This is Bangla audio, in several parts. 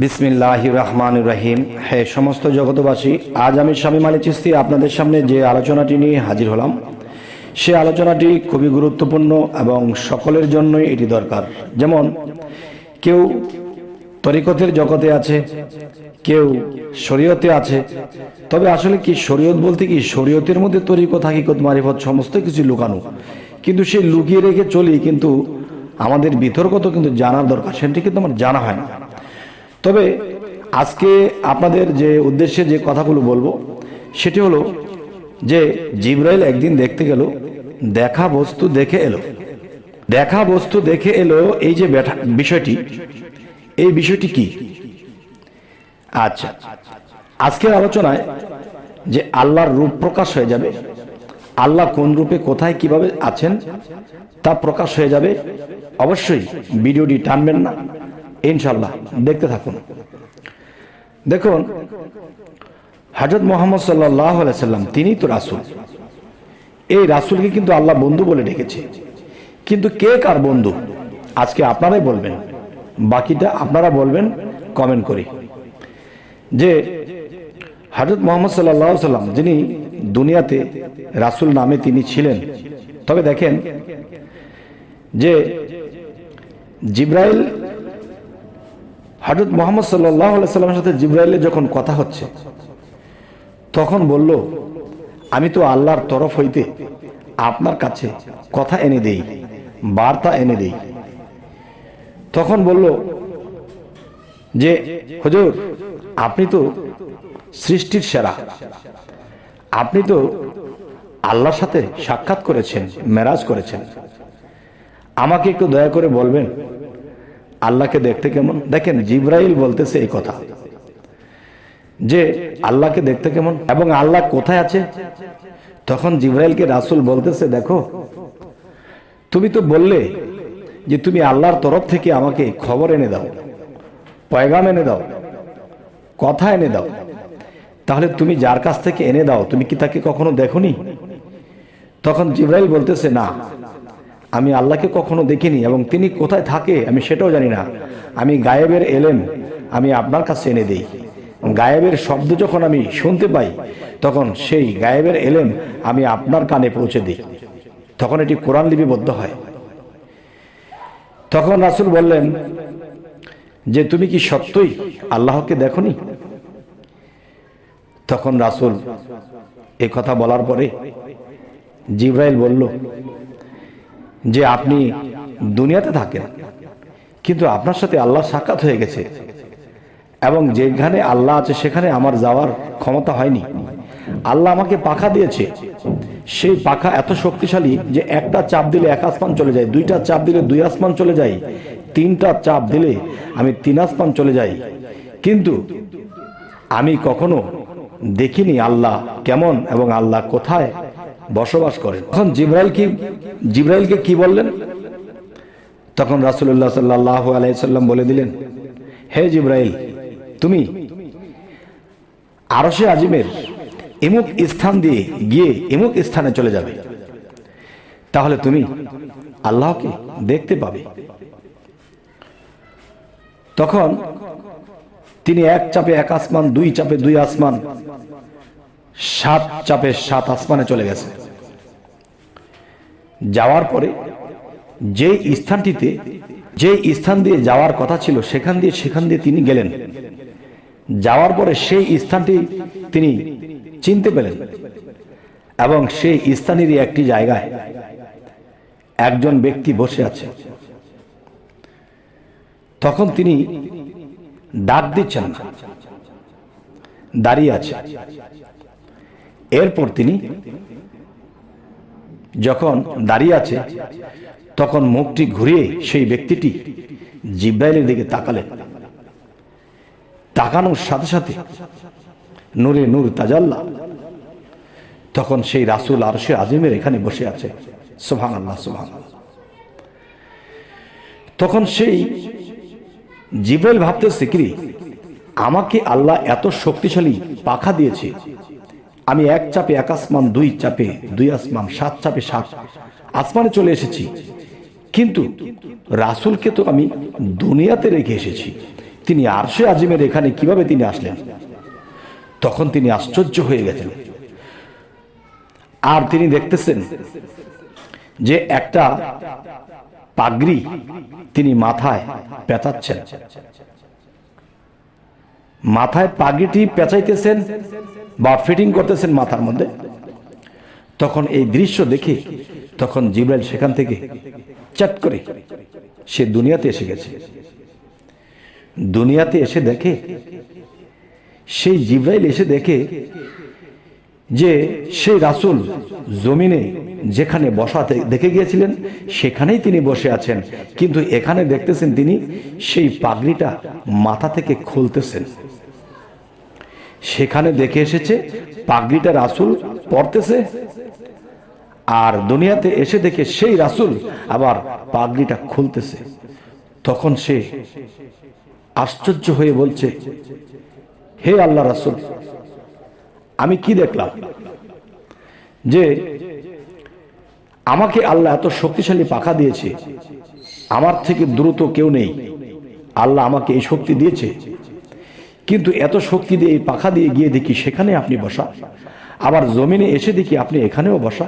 বিসমিল্লাহ রহমান রহিম। হে সমস্ত জগতবাসী আজ আমি স্বামী মালিক চিস্তি আপনাদের সামনে যে আলোচনাটি নিয়ে হাজির হলাম, সে আলোচনাটি খুবই গুরুত্বপূর্ণ এবং সকলের জন্যই এটি দরকার। যেমন, কেউ তরিকতের জগতে আছে, কেউ শরীয়তে আছে, তবে আসলে কি শরীয়ত বলতে কি শরীয়তের মধ্যে তরিকত, হাকিকত, মারিফত সমস্ত কিছু লুকানো। কিন্তু সে লুকিয়ে রেখে চলি, কিন্তু আমাদের বিতর্ক তো কিন্তু জানার দরকার, সেটি কিন্তু আমার জানা হয় না। তবে আজকে আপনাদের যে উদ্দেশ্যে যে কথাগুলো বলব, সেটি হলো যে জিব্রাইল একদিন দেখতে গেল, দেখা বস্তু দেখে এলো। দেখা বস্তু দেখে এলো এই যে বিষয়টি। এই বিষয়টি কি? আচ্ছা আজকের আলোচনায় যে আল্লাহর রূপ প্রকাশ হয়ে যাবে, আল্লাহ কোন রূপে কোথায় কীভাবে আছেন তা প্রকাশ হয়ে যাবে, অবশ্যই ভিডিওটি টানবেন না। ইনশাল্লাহ দেখতে থাকুন। দেখুন, হজরত মোহাম্মদ সাল্লাহ সাল্লাম, তিনি তো রাসুল। এই রাসুলকে কিন্তু আল্লাহ বন্ধু বলে ডেকেছে। কিন্তু কে কার বন্ধু? আজকে আপনারাই বলবেন। বাকিটা আপনারা বলবেন কমেন্ট করে। যে হজরত মোহাম্মদ সাল্লাহ সাল্লাম, যিনি দুনিয়াতে রাসুল নামে তিনি ছিলেন। তবে দেখেন যে জিব্রাইল হজরত মোহাম্মদ সাল্লামের সাথে জিব্রাইলের যখন কথা হচ্ছে, তখন বলল, আমি তো আল্লাহর তরফ হইতে আপনার কাছে কথা এনে দেই, বার্তা এনে দেই। তখন বলল, যে, হুজুর, আপনি তো সৃষ্টির সেরা। আপনি তো আল্লাহর সাথে সাক্ষাৎ করেছেন, মেরাজ করেছেন। আমাকে একটু দয়া করে বলবেন আল্লাহকে দেখতে কেমন? দেখেন, জিব্রাইল বলতেছে এই কথা। যে আল্লাহকে দেখতে কেমন? এবং আল্লাহ কোথায় আছে? তখন জিব্রাইলকে রাসুল বলতেছে, দেখো, তুমি তো বললে যে তুমি আল্লাহর তরফ থেকে আমাকে খবর এনে দাও, পয়গাম এনে দাও, কথা এনে দাও। তাহলে তুমি যার কাছ থেকে এনে দাও, তুমি কি তাকে কখনো দেখনি? তখন জিব্রাইল বলতেছে, না আমি আল্লাহকে কখনো দেখিনি এবং তিনি কোথায় থাকে আমি সেটাও জানি না। আমি গায়েবের এলেম আমি আপনার কাছে এনে দেই। গায়েবের শব্দ যখন আমি শুনতে পাই, তখন সেই গায়েবের এলেম আমি আপনার কানে পৌঁছে দিই। তখন এটি কোরআন লিপিবদ্ধ হয়। তখন রাসুল বললেন, যে তুমি কি সত্যই আল্লাহকে দেখনি? তখন রাসুল এ কথা বলার পরে জিব্রাইল বলল যে আপনি দুনিয়াতে থাকেন। কিন্তু আপনার সাথে আল্লাহ সাক্ষাৎ হয়ে গেছে। এবং যেখানে আল্লাহ আছে, সেখানে আমার যাওয়ার ক্ষমতা হয়নি। আল্লাহ আমাকে পাখা দিয়েছে। সেই পাখা এত শক্তিশালী যে একটা চাপ দিলে এক আসমান চলে যায়, দুইটা চাপ দিলে দুই আসমান চলে যায়, তিনটা চাপ দিলে আমি তিন আসমান চলে যাই। কিন্তু আমি কখনো দেখিনি আল্লাহ কেমন এবং আল্লাহ কোথায়। বসবাস করেন। তখন জিব্রাইল কি জিব্রাইলকে কি বললেন? তখন রাসুল্লাহ সাল্লাহ আলাইসাল্লাম বলে দিলেন, হে জিব্রাইল, তুমি আরশে আজিমের এমুক স্থান দিয়ে গিয়ে এমুক স্থানে চলে যাবে। তাহলে তুমি আল্লাহকে দেখতে পাবে। তখন তিনি এক চাপে এক আসমান, দুই চাপে দুই আসমান, সাত চাপে সাত আসমানে চলে গেছে। যাওয়ার পরে যে স্থানটিতে, যে স্থান দিয়ে যাওয়ার কথা ছিল, সেখান দিয়ে সেখান দিয়ে তিনি গেলেন। যাওয়ার পরে সেই স্থানটি তিনি চিনতে পেলেন এবং সেই স্থানেরই একটি জায়গায় একজন ব্যক্তি বসে আছে। তখন তিনি ডাক দিচ্ছেন না দাঁড়িয়ে আছে। এরপর তিনি যখন দাঁড়িয়ে আছে, তখন মুখটি ঘুরিয়ে সেই ব্যক্তিটি জিব্রাইলের দিকে তাকালেন। তাকানোর সাথে সাথে নূরে নূর তাজাল্লা তখন সেই রাসুল আর সে আজিমের এখানে বসে আছে। সোহান আল্লাহ সোহান তখন সেই জিব্রাইল ভাবতে কি আমাকে আল্লাহ এত শক্তিশালী পাখা দিয়েছে আমি এক চাপে, এক আসমান, দুই চাপে, দুই আসমান, সাত চাপে, সাত। আসমানে চলে এসেছি। কিন্তু রাসুলকে তো আমি দুনিয়াতে রেখে এসেছি। তিনি আরশে আজিমের এখানে কীভাবে তিনি আসলেন? তখন তিনি আশ্চর্য হয়ে গেছেন। আর তিনি দেখতেছেন যে একটা পাগড়ি তিনি মাথায় পেঁচাচ্ছেন। মাথায় পাগড়িটি পেঁচাইতেছেন বা ফিটিং করতেছেন মাথার মধ্যে, তখন এই দৃশ্য দেখে তখন জিব্রাইল সেখান থেকে চাট করে, সে দুনিয়াতে এসে গেছে। দুনিয়াতে এসে দেখে, সেই জিব্রাইল এসে দেখে যে সেই রাসুল জমিনে যেখানে বসাতে দেখে গিয়েছিলেন, সেখানেই তিনি বসে আছেন। কিন্তু এখানে দেখতেছেন তিনি সেই পাগড়িটা মাথা থেকে খুলতেছেন। সেখানে দেখে এসেছে পাগড়িটা রাসুল পড়তেছে। আর দুনিয়াতে এসে দেখে সেই রাসুল আবার পাগড়িটা খুলতেছে। তখন সে আশ্চর্য হয়ে বলছে, হে আল্লাহ রাসুল, আমি কি দেখলাম? যে আমাকে আল্লাহ এত শক্তিশালী পাখা দিয়েছে, আমার থেকে দ্রুত কেউ নেই। আল্লাহ আমাকে এই শক্তি দিয়েছে কিন্তু এত শক্তি দিয়ে, পাখা দিয়ে গিয়ে দেখি সেখানে আপনি বসা। আবার জমিনে এসে দেখি আপনি এখানেও বসা।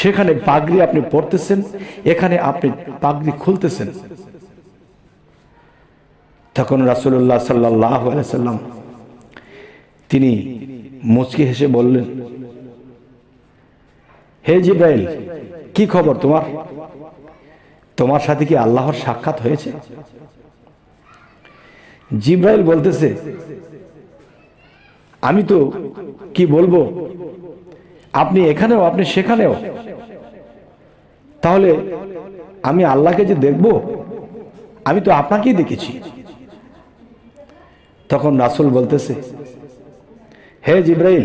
সেখানে পাগড়ি আপনি পড়তেছেন এখানে আপনি পাগড়ি খুলতেছেন। তখন রাসুল্লাহ সাল্লাহ সাল্লাম তিনি মুচকি হেসে বললেন, হে জিব্রাইল, কি খবর তোমার? তোমার সাথে কি আল্লাহর সাক্ষাৎ হয়েছে? জিব্রাইল বলতেছে, আমি তো কি বলব? আপনি এখানেও, আপনি সেখানেও। তাহলে আমি আল্লাহকে যে দেখব, আমি তো আপনাকেই দেখেছি। তখন রাসুল বলতেছে, হে জিব্রাইল,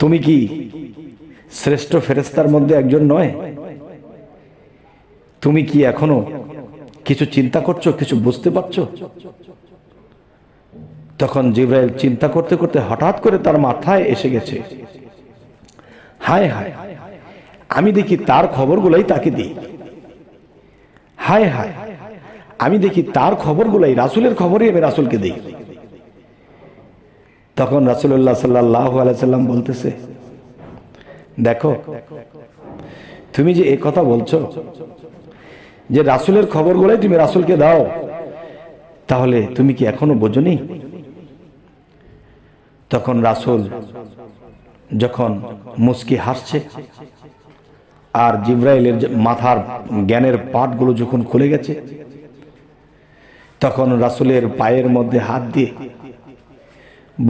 তুমি কি শ্রেষ্ঠ ফেরেস্তার মধ্যে একজন নয়? তুমি কি এখনও কিছু চিন্তা করছ, কিছু বুঝতে পারছ? তখন জিব্রাইল চিন্তা করতে করতে হঠাৎ করে তার মাথায় এসে গেছে। হায় হায়, আমি দেখি তার খবরগুলাই তাকে দিই। হায় হায়, আমি দেখি তার খবরগুলাই রাসুলের খবরই আমি রাসুলকে দিই। তখন রাসুল্লাহ সাল্লাহ আলাইসাল্লাম বলতেছে, দেখো, তুমি যে এ কথা বলছো যে রাসুলের খবরগুলাই তুমি রাসুলকে দাও, তাহলে তুমি কি এখনও বোঝনি? তখন রাসুল যখন মুস্কি হাসছে, আর জিব্রাইলের মাথার জ্ঞানের পাটগুলো যখন খুলে গেছে, তখন রাসুলের পায়ের মধ্যে হাত দিয়ে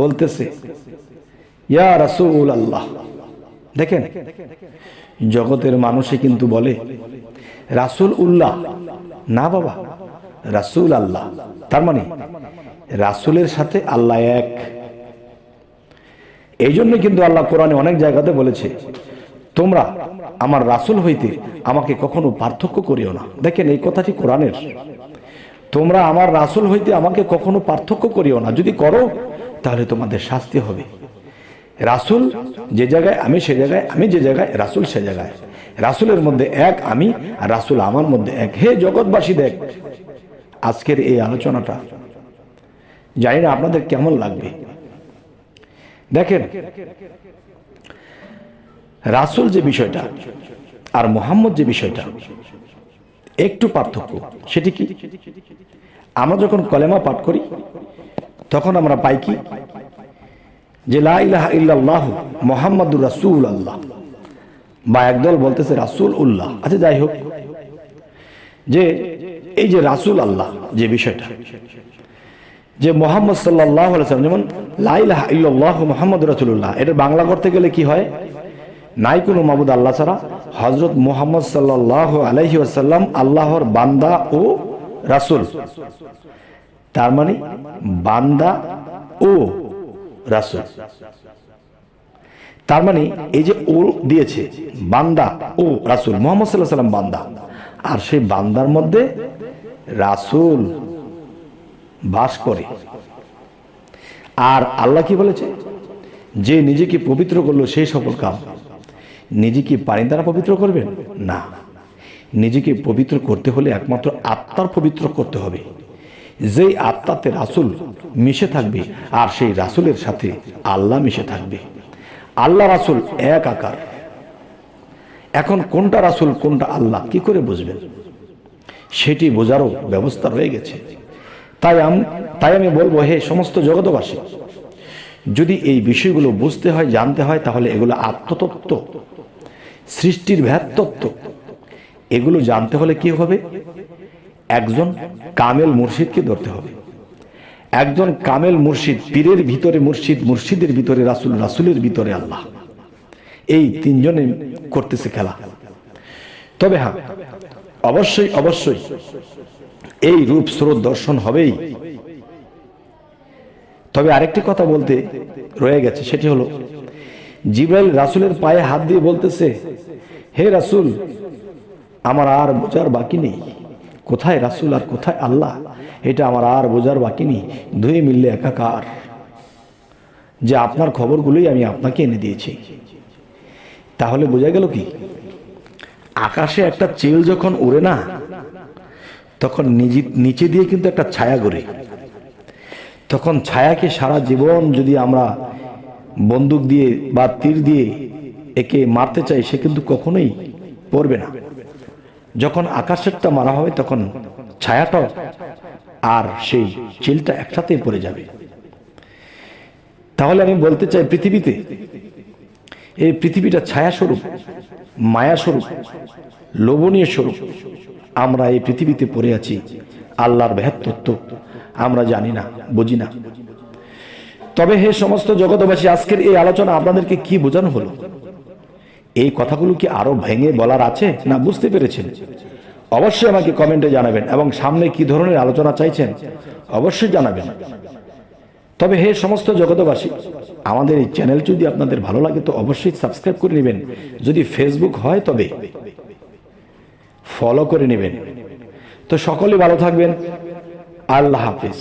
বলতেছে, ইয়া রাসুল আল্লাহ দেখেন, জগতের মানুষে কিন্তু বলে রাসুল উল্লাহ না বাবা রাসুল আল্লাহ তার মানে রাসুলের সাথে আল্লাহ এক। এই জন্য কিন্তু আল্লাহ কোরআনে অনেক জায়গাতে বলেছে, তোমরা আমার রাসুল হইতে আমাকে কখনো পার্থক্য করিও না। দেখেন, এই কথাটি কোরআনের। তোমরা আমার রাসুল হইতে আমাকে কখনো পার্থক্য করিও না। যদি করো, তাহলে তোমাদের শাস্তি হবে। রাসুল যে জায়গায়, আমি সে জায়গায়, আমি যে জায়গায়, রাসুল সে জায়গায়। রাসুলের মধ্যে এক আমি আর রাসুল আমার মধ্যে এক। হে জগৎবাসী দেখ, আজকের এই আলোচনাটা, জানি না আপনাদের কেমন লাগবে। দেখেন, রাসুল যে বিষয়টা আর মোহাম্মদ যে বিষয়টা, একটু পার্থক্য, সেটি কি? আমরা যখন কলেমা পাঠ করি, তখন আমরা পাই কি? যে লা ইলাহা ইল্লাল্লাহু মোহাম্মদুর রাসূল আল্লাহ বা একদল বলতেছে রাসূল উল্লাহ আচ্ছা যাই হোক। যে এই যে রাসূল আল্লাহ যে বিষয়টা, যে মোহাম্মদ সাল্লাহ যেমন লাইলাহ ইল্লাহ মোহাম্মদ রাসুল্লাহ এটা বাংলা করতে গেলে কি হয়? নাই কোনো মাবুদ আল্লাহ ছাড়া হজরত মোহাম্মদ সাল্লাহ আলহি আসাল্লাম আল্লাহর বান্দা ও রাসুল। তার মানে বান্দা ও রাসুল। তার মানে এই যে ও দিয়েছে বান্দা ও রাসুল, মোহাম্মদ সাল্লাহ সাল্লাম বান্দা। আর সেই বান্দার মধ্যে রাসুল বাস করে। আর আল্লাহ কি বলেছে? যে নিজেকে পবিত্র করল সেই সকল কাম। নিজেকে পানি দ্বারা পবিত্র করবেন না। নিজেকে পবিত্র করতে হলে একমাত্র আত্মার পবিত্র করতে হবে। যেই আত্মাতে রাসুল মিশে থাকবে আর সেই রাসুলের সাথে আল্লাহ মিশে থাকবে। আল্লাহ রাসুল এক আকার। এখন কোনটা রাসুল, কোনটা আল্লাহ, কি করে বুঝবেন? সেটি বোঝারও ব্যবস্থা রয়ে গেছে। তাই আম, তাই আমি বলব, হে সমস্ত জগতবাসী যদি এই বিষয়গুলো বুঝতে হয়, জানতে হয়, তাহলে এগুলো আত্মতত্ত্ব, সৃষ্টির ভ্যাতত্ত্ব এগুলো জানতে হলে কি হবে? একজন কামেল মুর্শিদকে ধরতে হবে। একজন কামেল মুর্শিদ, পীরের ভিতরে মুর্শিদ, মুর্শিদের ভিতরে রাসুল, রাসুলের ভিতরে আল্লাহ। এই তিনজনে করতেছে খেলা। তবে হ্যাঁ অবশ্যই অবশ্যই এই রূপ স্রোত দর্শন হবেই। তবে আরেকটি কথা বলতে রয়ে গেছে, সেটি হলো, জিব্রাইল রাসুলের পায়ে হাত দিয়ে বলতেছে, হে রাসুল, আমার আর বোঝার বাকি নেই। কোথায় রাসুল আর কোথায় আল্লাহ? এটা আমার আর বোঝার বাকি নেই। ধুয়ে মিললে একাকার। যে আপনার খবরগুলোই আমি আপনাকে এনে দিয়েছি। তাহলে বোঝা গেল কি? আকাশে একটা চিল যখন উড়ে না, তখন নিজে- নিচে দিয়ে কিন্তু একটা ছায়া গড়ে তখন ছায়াকে সারা জীবন যদি আমরা বন্দুক দিয়ে বা তীর দিয়ে একে মারতে চাই, সে কিন্তু কখনোই পড়বে না। যখন আকাশেরটা মারা হবে তখন ছায়াটা আর সেই চিলটা একসাথেই পড়ে যাবে। তাহলে আমি বলতে চাই পৃথিবীতে, এই পৃথিবীটা ছায়া স্বরূপ মায়া স্বরূপ লোভনীয় স্বরূপ, আমরা এই পৃথিবীতে পড়ে আছি, আল্লাহর তত্ত্ব আমরা জানি না, বুঝি না। তবে হে সমস্ত জগতবাসী আজকের এই আলোচনা আপনাদেরকে কি বোঝানো হলো? এই কথাগুলো কি আরও ভেঙে বলার আছে না বুঝতে পেরেছেন? অবশ্যই আমাকে কমেন্টে জানাবেন এবং সামনে কি ধরনের আলোচনা চাইছেন অবশ্যই জানাবেন। তবে হে সমস্ত জগতবাসী আমাদের এই চ্যানেল যদি আপনাদের ভালো লাগে তো অবশ্যই সাবস্ক্রাইব করে নেবেন। যদি ফেসবুক হয় তবে ফলো করে নেবেন। তো সকলে ভালো থাকবেন। আল্লাহ হাফিজ।